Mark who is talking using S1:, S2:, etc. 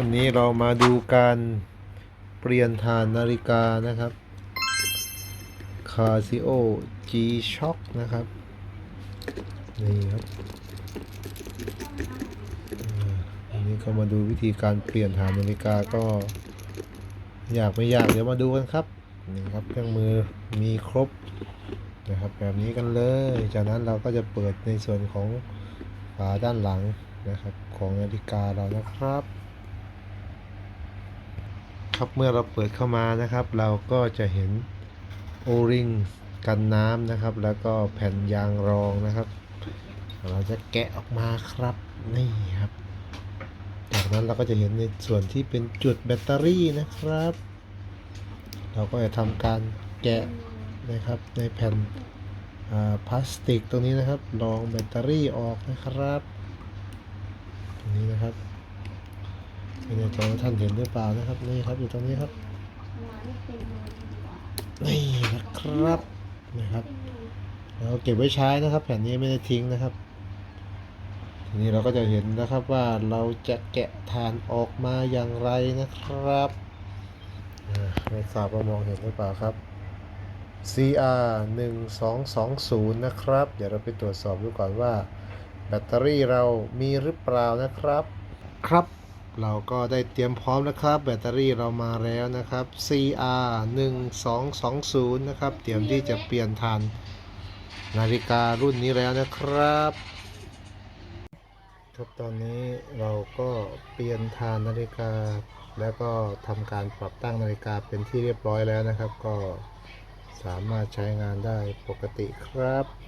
S1: วันนี้เรามาดูการเปลี่ยนฐานนาฬิกานะครับ Casio G Shock นะครับ นี่ครับ อันนี้ก็มาดูวิธีการเปลี่ยนฐานนาฬิกาก็ อยากไม่อยากเดี๋ยวมาดูกันครับ นี่ครับเครื่องมือมีครบนะครับแบบนี้กันเลย จากนั้นเราก็จะเปิดในส่วนของฝาด้านหลังนะครับของนาฬิกาเรานะครับ ครับเมื่อเราเปิดเข้ามานะครับ เราก็จะเห็นโอริงกันน้ำนะครับ แล้วก็แผ่นยางรองนะครับ เราจะแกะออกมาครับนี่ครับ จากนั้นเราก็จะเห็นในส่วนที่เป็นจุดแบตเตอรี่นะครับ เราก็จะทำการแกะนะครับในแผ่นพลาสติกตรงนี้นะครับรองแบตเตอรี่ออกนะครับตรงนี้นะครับ ไม่แน่ใจว่าท่านเห็นหรือเปล่านะครับ นี่ครับอยู่ตรงนี้ครับนี่นะครับนะครับเราเก็บไว้ใช้นะครับ แผ่นนี้ไม่ได้ทิ้งนะครับทีนี้เราก็จะเห็นนะครับว่าเราจะแกะฐานออกมาอย่างไรนะครับอ่าไม่ทราบว่ามองเห็นหรือเปล่าครับ CR 1220นะครับ เดี๋ยวเราไปตรวจสอบดูก่อนว่า แบตเตอรี่เรามีหรือเปล่านะครับ ครับ เราก็ได้เตรียมพร้อมนะครับ แบตเตอรี่เรามาแล้วนะครับ CR 1220นะครับ เตรียมที่จะเปลี่ยนฐานนาฬิการุ่นนี้แล้วนะครับครับตอนนี้เราก็เปลี่ยนฐานนาฬิกา แล้วก็ทำการปรับตั้งนาฬิกาเป็นที่เรียบร้อยแล้วนะครับ ก็สามารถใช้งานได้ปกติครับ